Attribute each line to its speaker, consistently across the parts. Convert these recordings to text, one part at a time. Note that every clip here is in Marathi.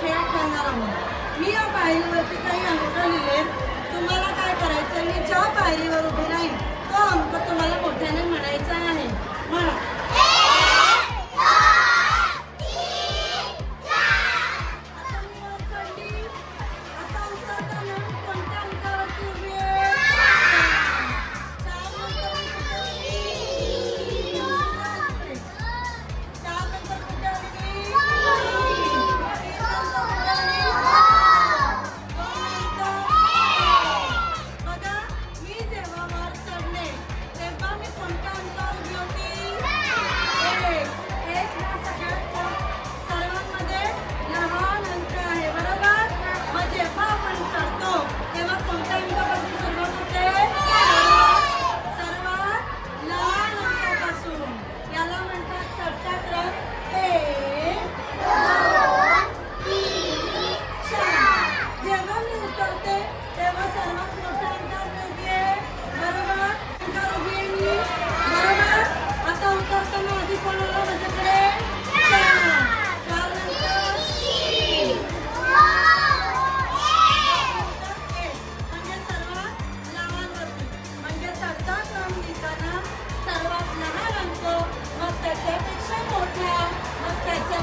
Speaker 1: खेळ खेळणार आहोत मी या पायरीवरती काही अंक लिहिले तुम्हाला काय करायचं मी ज्या पायरीवर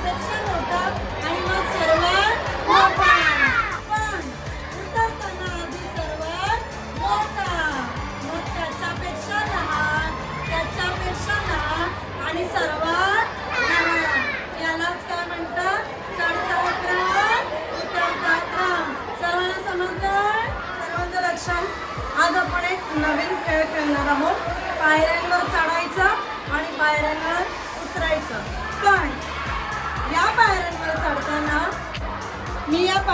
Speaker 1: मग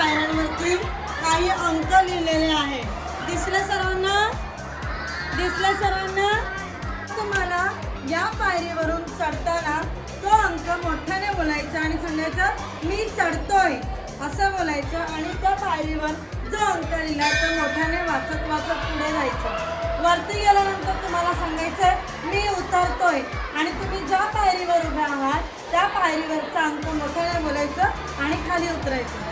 Speaker 1: पायऱ्यांवरती काही अंक लिहिलेले आहे. दिसले सर्वांना? दिसले सर्वांना? तुम्हाला या पायरीवरून चढताना तो अंक मोठ्याने बोलायचा आणि सांगायचं मी चढतोय. असं बोलायचं आणि त्या पायरीवर जो अंक लिहिला तो मोठ्याने वाचत वाचत पुढे जायचं. वरती गेल्यानंतर तुम्हाला सांगायचं मी उतरतोय. आणि तुम्ही ज्या पायरीवर उभ्या आहात त्या पायरीवरचा अंक मोठ्याने बोलायचं आणि खाली उतरायचं.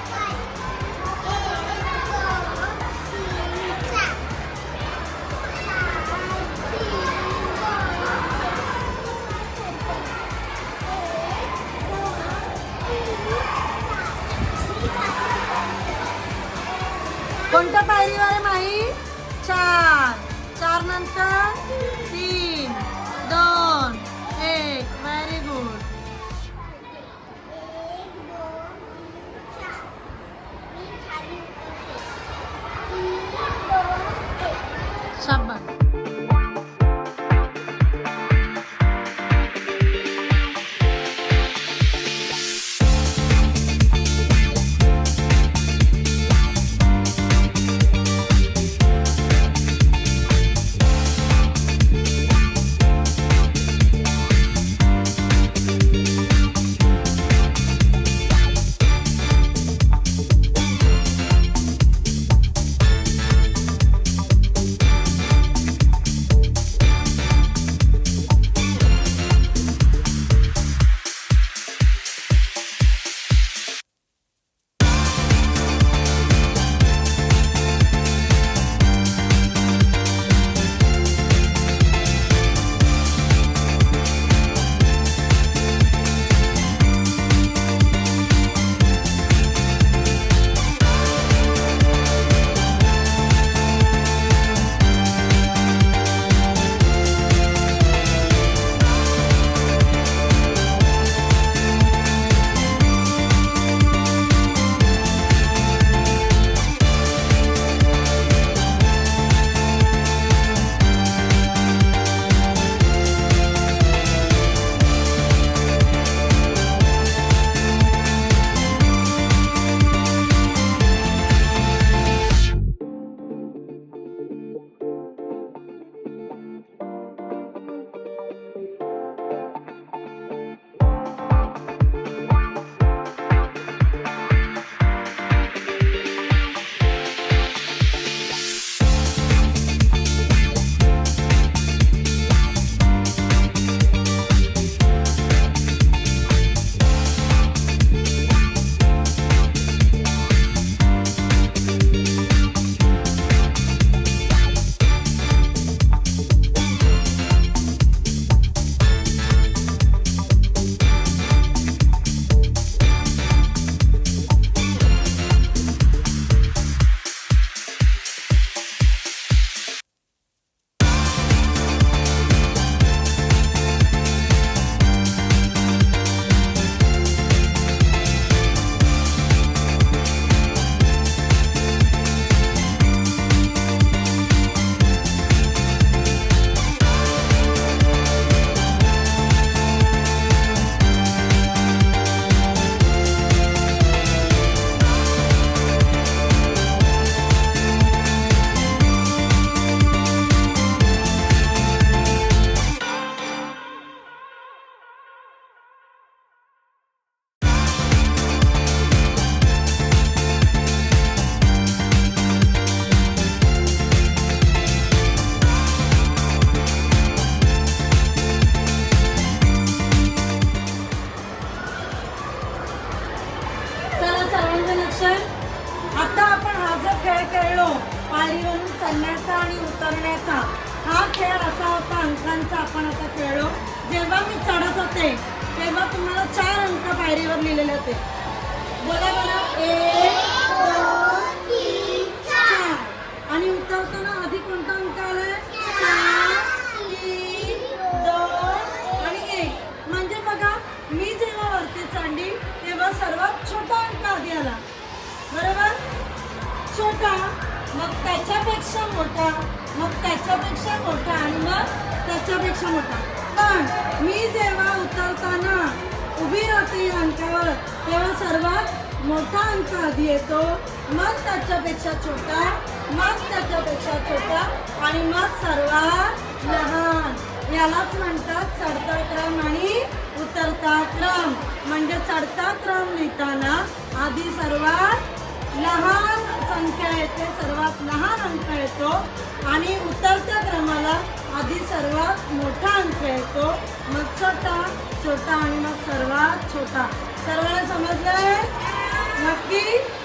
Speaker 1: कोणत्या पायरीवर आहे माही चार. चार नंतर तीन. दोन. एक. व्हेरी गुड आणि उतरण्याचा हा खेळ असा होता अंकांचा. आपण आता खेळलो. जेव्हा मी चढत होते तेव्हा तुम्हाला चार अंक पायरीवर लिहिलेले होते. बोला बोला एक तीन चार. आणि उतरताना त्याच्यापेक्षा मोठा आणि मग त्याच्यापेक्षा मोठा. पण मी जेव्हा उतरताना उभी राहते या अंकावर तेव्हा सर्वात मोठा अंक आधी येतो. मग त्याच्यापेक्षा छोटा मग त्याच्यापेक्षा छोटा आणि मग सर्वात लहान. यालाच म्हणतात चढता क्रम आणि उतरता क्रम. म्हणजे चढता क्रम लिहिताना आधी सर्वात लहान संख्या येते सर्वात लहान अंक येतो. आणि उतरत्या क्रमाला आधी सर्वात मोठा अंक येतो मग छोटा छोटा आणि मग सर्वात छोटा. सर्वांना आहे नक्की?